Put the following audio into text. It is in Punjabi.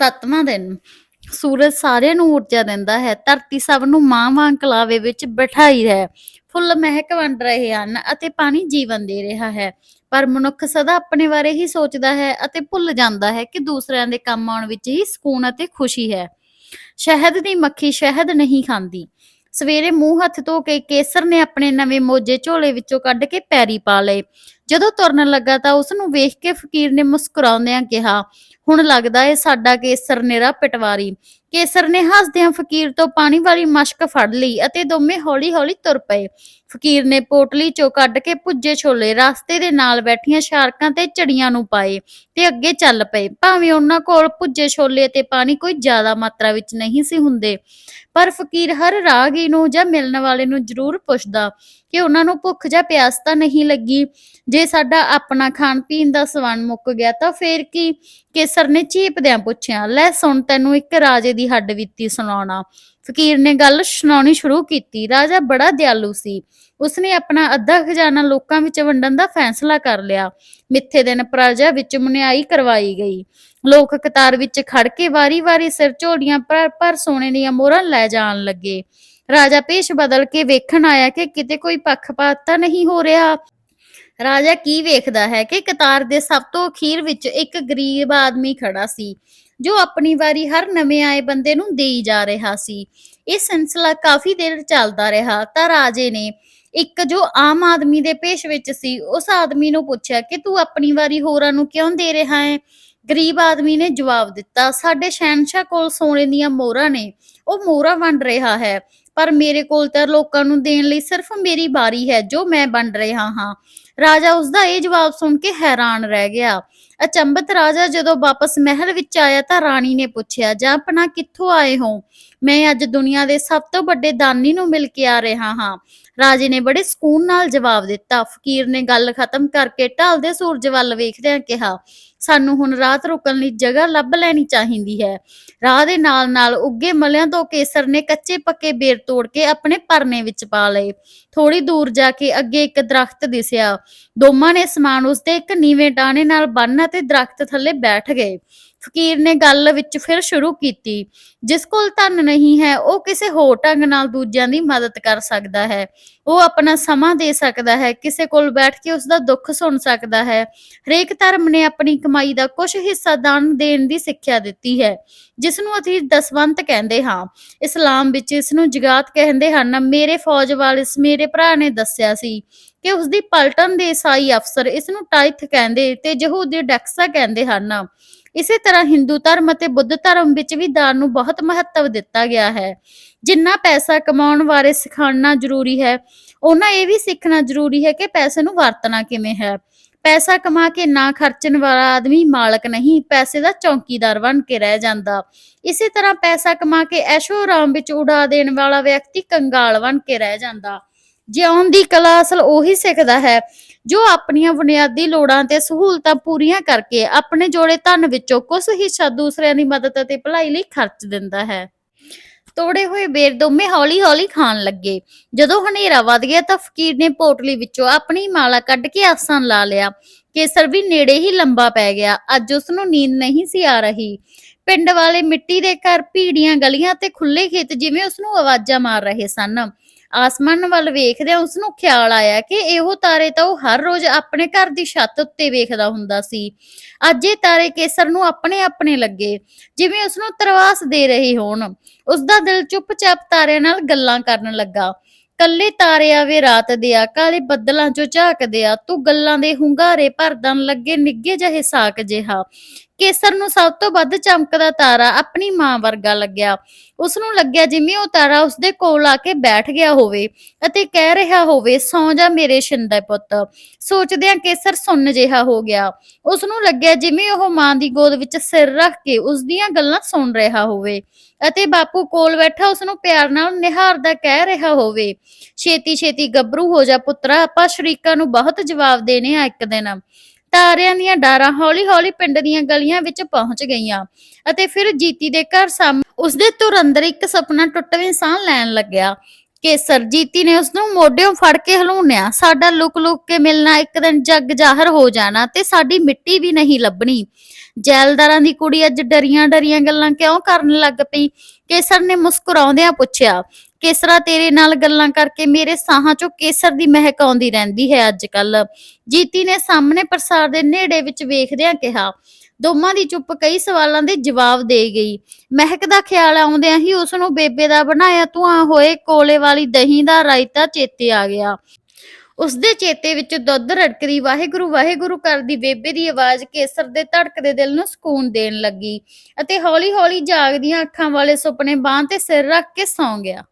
ਸੱਤਵਾਂ ਦਿਨ। ਸੂਰਜ ਸਾਰਿਆਂ ਨੂੰ ਊਰਜਾ ਦਿੰਦਾ ਹੈ। ਧਰਤੀ ਸਭ ਨੂੰ ਮਾਂ ਵਾਂਗ ਕਲਾਵੇ ਵਿੱਚ ਬਿਠਾਈ ਹੈ। ਫੁੱਲ ਮਹਿਕ ਵੰਡ ਰਹੇ ਹਨ ਅਤੇ ਪਾਣੀ ਜੀਵਨ ਦੇ ਰਿਹਾ ਹੈ। ਪਰ ਮਨੁੱਖ ਸਦਾ ਆਪਣੇ ਬਾਰੇ ਹੀ ਸੋਚਦਾ ਹੈ ਅਤੇ ਭੁੱਲ ਜਾਂਦਾ ਹੈ ਕਿ ਦੂਸਰਿਆਂ ਦੇ ਕੰਮ ਆਉਣ ਵਿੱਚ ਹੀ ਸਕੂਨ ਅਤੇ ਖੁਸ਼ੀ ਹੈ। ਸ਼ਹਿਦ ਦੀ ਮੱਖੀ ਸ਼ਹਿਦ ਨਹੀਂ ਖਾਂਦੀ। ਸਵੇਰੇ ਮੂੰਹ ਹੱਥ ਧੋ ਕੇ ਕੇਸਰ ਨੇ ਆਪਣੇ ਨਵੇਂ ਮੋਜੇ ਝੋਲੇ ਵਿੱਚੋਂ ਕੱਢ ਕੇ ਪੈਰੀ ਪਾ ਲਏ। ਜਦੋਂ ਤੁਰਨ ਲੱਗਾ ਤਾਂ ਉਸ ਨੂੰ ਵੇਖ ਕੇ ਫਕੀਰ ਨੇ ਮੁਸਕਰਾਉਂਦਿਆਂ ਕਿਹਾ, ਹੁਣ ਲੱਗਦਾ ਏ ਸਾਡਾ ਕੇਸਰ ਨਿਰਾ ਪਟਵਾਰੀ। ਕੇਸਰ ਨੇ ਹੱਸਦਿਆਂ ਫਕੀਰ ਤੋਂ ਪਾਣੀ ਵਾਲੀ ਮਸ਼ਕ ਫੜ ਲਈ ਅਤੇ ਦੋਵੇਂ ਹੌਲੀ-ਹੌਲੀ ਤੁਰ ਪਏ। ਫਕੀਰ ਨੇ ਪੋਟਲੀ ਚੋਂ ਕੱਢ ਕੇ ਭੁੱਜੇ ਛੋਲੇ ਰਸਤੇ ਦੇ ਨਾਲ ਬੈਠੀਆਂ ਸ਼ਾਰਕਾਂ ਤੇ ਚੜੀਆਂ ਨੂੰ ਪਾਏ ਤੇ ਅੱਗੇ ਚੱਲ ਪਏ। ਭਾਵੇਂ ਉਹਨਾਂ ਕੋਲ ਭੁੱਜੇ ਛੋਲੇ ਤੇ ਪਾਣੀ ਕੋਈ ਜ਼ਿਆਦਾ ਮਾਤਰਾ ਵਿੱਚ ਨਹੀਂ ਸੀ ਹੁੰਦੇ, ਪਰ ਫਕੀਰ ਹਰ ਰਾਹਗੀ ਨੂੰ ਜਾਂ ਮਿਲਣ ਵਾਲੇ ਨੂੰ ਜ਼ਰੂਰ ਪੁੱਛਦਾ ਕਿ ਉਹਨਾਂ ਨੂੰ ਭੁੱਖ ਜਾਂ ਪਿਆਸ ਤਾਂ ਨਹੀਂ ਲੱਗੀ। ਜੇ ਸਾਡਾ ਆਪਣਾ ਖਾਣ ਪੀਣ ਦਾ ਸਵਾਨ ਮੁੱਕ ਗਿਆ ਤਾਂ ਫੇਰ ਕੀ ਕੇਸਰ ਨੇ ਚੀਪਦਿਆਂ ਪੁੱਛਿਆ, ਲੈ ਸੁਣ ਤੈਨੂੰ ਇੱਕ ਰਾਜੇ ਦੀ ਹੱਡ ਬੀਤੀ ਸੁਣਾਉਣਾ। ਫਕੀਰ ਨੇ ਗੱਲ ਸੁਣਾਉਣੀ ਸ਼ੁਰੂ ਕੀਤੀ। ਰਾਜਾ ਬੜਾ ਦਿਆਲੂ ਸੀ। ਉਸਨੇ ਆਪਣਾ ਅੱਧਾ ਖਜ਼ਾਨਾ ਲੋਕਾਂ ਵਿੱਚ ਵੰਡਣ ਦਾ ਫੈਸਲਾ ਕਰ ਲਿਆ। ਮਿੱਥੇ ਦਿਨ ਪ੍ਰਜਾ ਵਿੱਚ ਮੁਨਿਆਈ ਕਰਵਾਈ ਗਈ। ਲੋਕ ਕਤਾਰ ਵਿੱਚ ਖੜ ਕੇ ਵਾਰੀ-ਵਾਰੀ ਸਿਰ ਝੋਲੀਆਂ ਪਰ ਪਰ ਸੋਨੇ ਦੀਆਂ ਮੋਹਰਾਂ ਲੈ ਜਾਣ ਲੱਗੇ। ਰਾਜਾ ਪੇਸ਼ ਬਦਲ ਕੇ ਵੇਖਣ ਆਇਆ ਕਿ ਕਿਤੇ ਕੋਈ ਪੱਖਪਾਤ ਤਾਂ ਨਹੀਂ ਹੋ ਰਿਹਾ। ਰਾਜਾ ਕੀ ਵੇਖਦਾ ਹੈ ਕਿ ਕਤਾਰ ਦੇ ਸਭ ਤੋਂ ਅਖੀਰ ਵਿੱਚ ਇੱਕ ਗਰੀਬ ਆਦਮੀ ਖੜਾ ਸੀ, ਜੋ ਆਪਣੀ ਵਾਰੀ ਹਰ ਨਵੇਂ ਆਏ ਬੰਦੇ ਨੂੰ ਦੇਈ ਜਾ ਰਿਹਾ ਸੀ। ਇਹ ਸਿਲਸਿਲਾ ਕਾਫੀ ਦੇਰ ਚੱਲਦਾ ਰਿਹਾ ਤਾਂ ਰਾਜੇ ਨੇ ਇੱਕ ਜੋ ਆਮ ਆਦਮੀ ਦੇ ਪੇਸ਼ ਵਿੱਚ ਸੀ, ਉਸ ਆਦਮੀ ਨੂੰ ਪੁੱਛਿਆ ਕਿ ਤੂੰ ਆਪਣੀ ਵਾਰੀ ਹੋਰਾਂ ਨੂੰ ਕਿਉਂ ਦੇ ਰਿਹਾ ਹੈ? ਗਰੀਬ ਆਦਮੀ ਨੇ ਜਵਾਬ ਦਿੱਤਾ, ਸਾਡੇ ਸ਼ਹਿਨशाह ਕੋਲ ਸੋਨੇ ਦੀਆਂ ਮੋਹਰਾਂ ਨੇ, ਉਹ ਮੋਹਰਾਂ ਵੰਡ ਰਿਹਾ ਹੈ, ਪਰ ਮੇਰੇ ਕੋਲ ਤਾਂ ਲੋਕਾਂ ਨੂੰ ਦੇਣ ਲਈ ਸਿਰਫ ਮੇਰੀ ਬਾਰੀ ਹੈ ਜੋ ਮੈਂ ਵੰਡ ਰਿਹਾ ਹਾਂ। ਰਾਜਾ ਉਸਦਾ ਇਹ ਜਵਾਬ ਸੁਣ ਕੇ ਹੈਰਾਨ ਰਹਿ ਗਿਆ। ਅਚੰਬਤ ਰਾਜਾ ਜਦੋਂ ਵਾਪਸ ਮਹਿਲ ਵਿੱਚ ਆਇਆ ਤਾਂ ਰਾਣੀ ਨੇ ਪੁੱਛਿਆ ਜਾਂਪਨਾ ਕਿੱਥੋਂ ਆਏ ਹੋ? ਮੈਂ ਅੱਜ ਦੁਨੀਆ ਦੇ ਸਭ ਤੋਂ ਵੱਡੇ ਦਾਨੀ ਨੂੰ ਮਿਲ ਕੇ ਆ ਰਿਹਾ ਹਾਂ। ਰਾਜੇ ਨੇ ਬੜੇ ਸਕੂਨ ਨਾਲ ਜਵਾਬ ਦਿੱਤਾ। ਫਕੀਰ ਨੇ ਗੱਲ ਖਤਮ ਕਰਕੇ ਢਲਦੇ ਸੂਰਜ ਵੱਲ ਵੇਖਦਿਆਂ ਕਿਹਾ, ਸਾਨੂੰ ਹੁਣ ਰਾਤ ਰੁਕਣ ਲਈ ਜਗ੍ਹਾ ਲੱਭ ਲੈਣੀ ਚਾਹੀਦੀ ਹੈ। ਰਾਹ ਦੇ ਨਾਲ-ਨਾਲ ਉੱਗੇ ਮਲਿਆਂ ਤੋਂ ਕੇਸਰ ਨੇ ਕੱਚੇ ਪੱਕੇ ਬੇਰ ਤੋੜ ਕੇ ਆਪਣੇ ਪਰਨੇ ਵਿੱਚ ਪਾ ਲਏ। ਥੋੜੀ ਦੂਰ ਜਾ ਕੇ ਅੱਗੇ ਇੱਕ ਦਰਖਤ ਦਿਸਿਆ। ਦੋਵਾਂ ਨੇ ਸਮਾਨ ਉਸਦੇ ਇੱਕ ਨੀਵੇਂ ਟਾਣੇ ਨਾਲ ਬੰਨ੍ਹ ਅਤੇ ਦਰਖਤ ਥੱਲੇ ਬੈਠ ਗਏ। ਫਕੀਰ ਨੇ ਗੱਲ ਵਿੱਚ ਫਿਰ ਸ਼ੁਰੂ ਕੀਤੀ, ਜਿਸ ਕੋਲ ਧਨ ਨਹੀਂ ਹੈ, ਉਹ ਕਿਸੇ ਹੋਰ ਢੰਗ ਨਾਲ ਦੂਜਿਆਂ ਦੀ ਮਦਦ ਕਰ ਸਕਦਾ ਹੈ। ਉਹ ਆਪਣਾ ਸਮਾਂ ਦੇ ਸਕਦਾ ਹੈ, ਕਿਸੇ ਕੋਲ ਬੈਠ ਕੇ ਉਸ ਦਾ ਦੁੱਖ ਸੁਣ ਸਕਦਾ ਹੈ। ਹਰੇਕ ਧਰਮ ਨੇ ਆਪਣੀ ਕਮਾਈ ਦਾ ਕੁਝ ਹਿੱਸਾ ਦਾਨ ਦੇਣ ਦੀ ਸਿੱਖਿਆ ਦਿੱਤੀ ਹੈ ਜਿਸ ਨੂੰ ਅਸੀਂ ਦਸਵੰਤ ਕਹਿੰਦੇ ਹਾਂ। ਇਸਲਾਮ ਵਿੱਚ ਇਸ ਨੂੰ ਜਗਾਤ ਕਹਿੰਦੇ ਹਨ, ਮੇਰੇ ਫੌਜ ਵਾਲਿਸ ਮੇਰੇ ਭਰਾ ਨੇ ਦੱਸਿਆ ਸੀ ਕਿ ਉਸ ਦੀ ਪਲਟਨ ਦੇ ਈਸਾਈ ਅਫਸਰ ਇਸ ਨੂੰ ਟਾਈਥ ਕਹਿੰਦੇ ਤੇ ਯਹੂਦੀ ਡੈਕਸਾ ਕਹਿੰਦੇ ਹਨ। ਇਸੇ ਤਰ੍ਹਾਂ ਹਿੰਦੂ ਧਰਮ ਅਤੇ ਬੁੱਧ ਧਰਮ ਵਿੱਚ ਵੀ ਦਾਨ ਨੂੰ ਬਹੁਤ ਮਹੱਤਵ ਦਿੱਤਾ ਗਿਆ ਹੈ। ਜਿੰਨਾ ਪੈਸਾ ਕਮਾਉਣ ਬਾਰੇ ਸਿਖਾਉਣਾ ਜ਼ਰੂਰੀ ਹੈ ਉਹਨਾਂ ਇਹ ਵੀ ਸਿੱਖਣਾ ਜ਼ਰੂਰੀ ਹੈ ਕਿ ਪੈਸੇ ਨੂੰ ਵਰਤਣਾ ਕਿਵੇਂ ਹੈ। ਪੈਸਾ ਕਮਾ ਕੇ ਨਾ ਖਰਚਣ ਵਾਲਾ ਆਦਮੀ ਮਾਲਕ ਨਹੀਂ, ਪੈਸੇ ਦਾ ਚੌਕੀਦਾਰ ਬਣ ਕੇ ਰਹਿ ਜਾਂਦਾ। ਇਸੇ ਤਰ੍ਹਾਂ ਪੈਸਾ ਕਮਾ ਕੇ ਐਸ਼ੋ ਆਰਾਮ ਵਿੱਚ ਉਡਾ ਦੇਣ ਵਾਲਾ ਵਿਅਕਤੀ ਕੰਗਾਲ ਬਣ ਕੇ ਰਹਿ ਜਾਂਦਾ। ਜਿਉਣ ਦੀ ਕਲਾ ਅਸਲ ਉਹੀ ਸਿੱਖਦਾ ਹੈ, ਜੋ ਆਪਣੀਆਂ ਬੁਨਿਆਦੀ ਲੋੜਾਂ ਤੇ ਸਹੂਲਤਾਂ ਪੂਰੀਆਂ ਕਰਕੇ ਆਪਣੇ ਜੋੜੇ ਧਨ ਵਿੱਚੋਂ ਕੁਝ ਹਿੱਸਾ ਦੂਸਰਿਆਂ ਦੀ ਮਦਦ ਅਤੇ ਭਲਾਈ ਲਈ ਖਰਚ ਦਿੰਦਾ ਹੈ। ਤੋੜੇ ਹੋਏ ਬੇਰ ਦੋਵੇਂ ਹੌਲੀ-ਹੌਲੀ ਖਾਣ ਲੱਗੇ। ਜਦੋਂ ਹਨੇਰਾ ਵੱਧ ਗਿਆ ਤਾਂ ਫਕੀਰ ਨੇ ਪੋਟਲੀ ਵਿੱਚੋਂ ਆਪਣੀ ਮਾਲਾ ਕੱਢ ਕੇ ਆਸਣ ਲਾ ਲਿਆ। ਕੇਸਰ ਵੀ ਨੇੜੇ ਹੀ ਲੰਬਾ ਪੈ ਗਿਆ। ਅੱਜ ਉਸ ਨੂੰ ਨੀਂਦ ਨਹੀਂ ਸੀ ਆ ਰਹੀ। ਪਿੰਡ ਵਾਲੇ ਮਿੱਟੀ ਦੇ ਘਰ ਭੀੜੀਆਂ ਗਲੀਆਂ ਤੇ ਖੁੱਲੇ ਖੇਤ ਜਿਵੇਂ ਉਸ ਨੂੰ ਆਵਾਜ਼ਾਂ ਮਾਰ ਰਹੇ ਸਨ। ਆਸਮਾਨ ਵੱਲ ਵੇਖਦਿਆਂ ਉਸ ਨੂੰ ਖਿਆਲ ਆਇਆ ਕਿ ਇਹੋ ਤਾਰੇ ਤਾਂ ਉਹ ਹਰ ਰੋਜ਼ ਆਪਣੇ ਘਰ ਦੀ ਛੱਤ ਉੱਤੇ ਵੇਖਦਾ ਹੁੰਦਾ ਸੀ। ਅੱਜ ਇਹ ਤਾਰੇ ਕੇਸਰ ਨੂੰ ਆਪਣੇ ਆਪਣੇ ਲੱਗੇ, ਜਿਵੇਂ ਉਸ ਨੂੰ ਤਰਵਾਸ ਦੇ ਰਹੇ ਹੋਣ। ਉਸ ਦਾ ਦਿਲ ਚੁੱਪਚਾਪ ਤਾਰਿਆਂ ਨਾਲ ਗੱਲਾਂ ਕਰਨ ਲੱਗਾ। ਕੱਲੇ ਤਾਰੇ ਆਵੇ ਰਾਤ ਦੇ ਆ, ਕਾਲੇ ਬੱਦਲਾਂ ਚੋਂ ਝਾਕਦੇ ਆ, ਤੂੰ ਗੱਲਾਂ ਦੇ ਹੁੰਗਾਰੇ ਭਰਦਨ ਲੱਗੇ ਨਿੱਗੇ ਜਿਹੇ ਸਾਕ ਜਿਹਾ। ਕੇਸਰ ਨੂੰ ਸਭ ਤੋਂ ਵੱਧ ਚਮਕਦਾ ਤਾਰਾ ਆਪਣੀ ਮਾਂ ਵਰਗਾ ਲੱਗਿਆ। ਉਸ ਨੂੰ ਲੱਗਿਆ ਜਿਵੇਂ ਉਹ ਤਾਰਾ ਉਸਦੇ ਕੋਲ ਆ ਕੇ ਬੈਠ ਗਿਆ ਹੋਵੇ ਅਤੇ ਕਹਿ ਰਿਹਾ ਹੋਵੇ, ਸੌਂ ਜਾ ਮੇਰੇ ਸ਼ਿੰਦੇ ਪੁੱਤ। ਸੋਚਦਿਆਂ ਕੇਸਰ ਸੁੰਨ ਜਿਹਾ ਹੋ ਗਿਆ। ਉਸ ਨੂੰ ਲੱਗਿਆ ਜਿਵੇਂ ਉਹ ਮਾਂ ਦੀ ਗੋਦ ਵਿੱਚ ਸਿਰ ਰੱਖ ਕੇ ਉਸ ਦੀਆਂ ਗੱਲਾਂ ਸੁਣ ਰਿਹਾ ਹੋਵੇ ਅਤੇ ਬਾਪੂ ਕੋਲ ਬੈਠਾ ਉਸ ਨੂੰ ਪਿਆਰ ਨਾਲ ਨਿਹਾਰਦਾ ਕਹਿ ਰਿਹਾ ਹੋਵੇ ਛੇਤੀ ਛੇਤੀ ਗੱਭਰੂ ਹੋ ਜਾ ਪੁੱਤਰਾ, ਆਪਾਂ ਸ਼ਰੀਕਾਂ ਨੂੰ ਬਹੁਤ ਜਵਾਬ ਦੇਣੇ ਆ ਇੱਕ ਦਿਨ। ਤਾਰਿਆਂ ਦੀਆਂ ਡਾਰਾਂ ਹੌਲੀ-ਹੌਲੀ ਪਿੰਡ ਦੀਆਂ ਗਲੀਆਂ ਵਿੱਚ ਪਹੁੰਚ ਗਈਆਂ ਅਤੇ ਫਿਰ ਜੀਤੀ ਦੇ ਘਰ ਸਾਹਮਣੇ ਉਸਦੇ ਤੁਰ ਅੰਦਰ ਇੱਕ ਸੁਪਨਾ ਟੁੱਟਵੇਂ ਸਾਹ ਲੈਣ ਲੱਗਿਆ ਕੇਸਰ ਜੀਤੀ ਨੇ ਉਸ ਨੂੰ ਮੋਢਿਓਂ ਫੜ ਕੇ ਹਲੂਣਿਆ ਸਾਡਾ ਲੁਕ ਲੁਕ ਕੇ ਮਿਲਣਾ, ਇੱਕ ਦਿਨ ਜੱਗ ਜ਼ਾਹਰ ਹੋ ਜਾਣਾ ਤੇ ਸਾਡੀ ਮਿੱਟੀ ਵੀ ਨਹੀਂ ਲੱਭਣੀ। ਜੈਲਦਾਰਾਂ ਦੀ ਕੁੜੀ ਅੱਜ ਡਰੀਆਂ ਡਰੀਆਂ ਗੱਲਾਂ ਕਿਉਂ ਕਰਨ ਲੱਗ ਪਈ ਕੇਸਰ ਨੇ ਮੁਸਕਰਾਉਂਦਿਆਂ ਪੁੱਛਿਆ ਕੇਸਰਾ ਤੇਰੇ ਨਾਲ ਗੱਲਾਂ ਕਰਕੇ ਮੇਰੇ ਸਾਹਾਂ ਚੋਂ ਕੇਸਰ ਦੀ ਮਹਿਕ ਆਉਂਦੀ ਰਹਿੰਦੀ ਹੈ ਅੱਜ ਕੱਲ ਜੀਤੀ ਨੇ ਸਾਹਮਣੇ ਪ੍ਰਸਾਰ ਦੇ ਨੇੜੇ ਵਿੱਚ ਵੇਖਦਿਆਂ ਕਿਹਾ, ਦੋਵਾਂ ਦੀ ਚੁੱਪ ਕਈ ਸਵਾਲਾਂ ਦੇ ਜਵਾਬ ਦੇ ਗਈ। ਮਹਿਕ ਦਾ ਖਿਆਲ ਆਉਂਦਿਆਂ ਹੀ ਉਸ ਨੂੰ ਬੇਬੇ ਦਾ ਬਣਾਇਆ ਧੂਆਂ ਹੋਏ ਕੋਲੇ ਵਾਲੀ ਦਹੀਂ ਦਾ ਰਾਇਤਾ ਚੇਤੇ ਆ ਗਿਆ। ਉਸ ਦੇ ਚੇਤੇ ਵਿੱਚ ਦੁੱਧ ਰੜਕਦੀ ਵਾਹਿਗੁਰੂ ਵਾਹਿਗੁਰੂ ਕਰਦੀ ਬੇਬੇ ਦੀ ਆਵਾਜ਼ ਕੇਸਰ ਦੇ ਧੜਕਦੇ ਦਿਲ ਨੂੰ ਸਕੂਨ ਦੇਣ ਲੱਗੀ ਅਤੇ ਹੌਲੀ-ਹੌਲੀ ਜਾਗਦੀਆਂ ਅੱਖਾਂ ਵਾਲੇ ਸੁਪਨੇ ਬਾਂਹ ਤੇ ਸਿਰ ਰੱਖ ਕੇ ਸੌਂ ਗਿਆ।